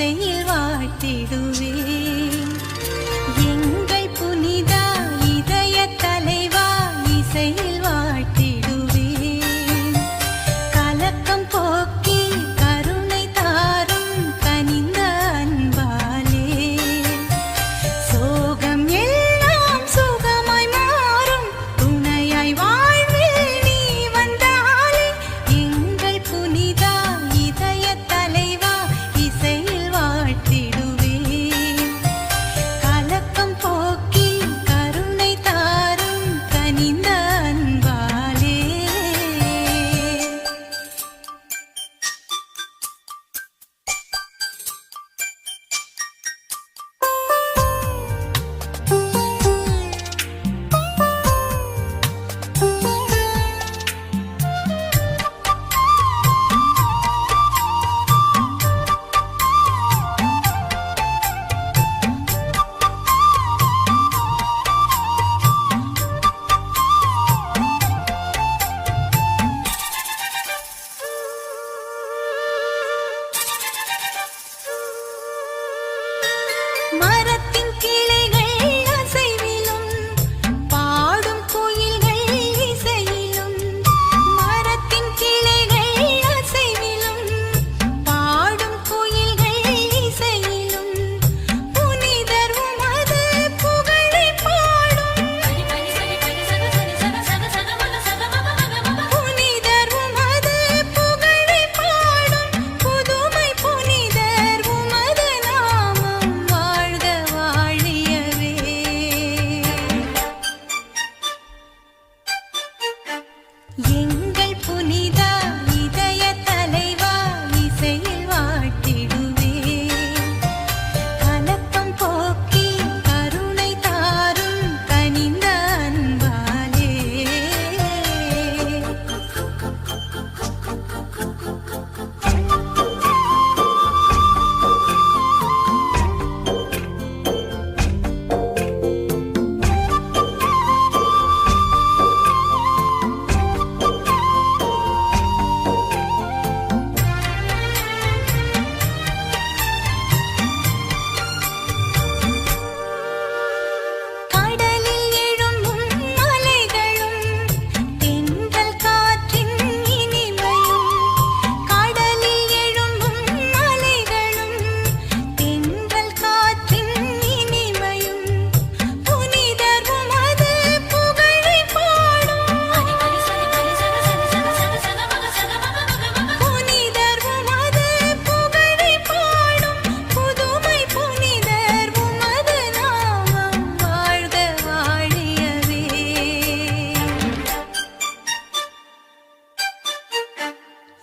ஓசையில் வாழ்த்திடுவே எங்கள் புனித இதய தலைவா இசையில் வாழ்த்திடுவே கலக்கம் போக்க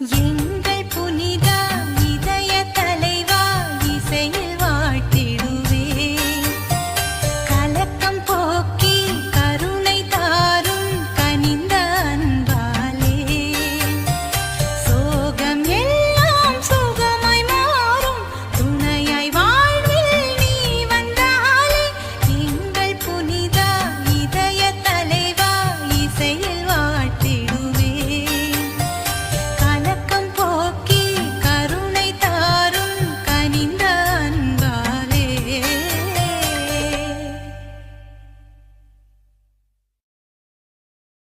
Jean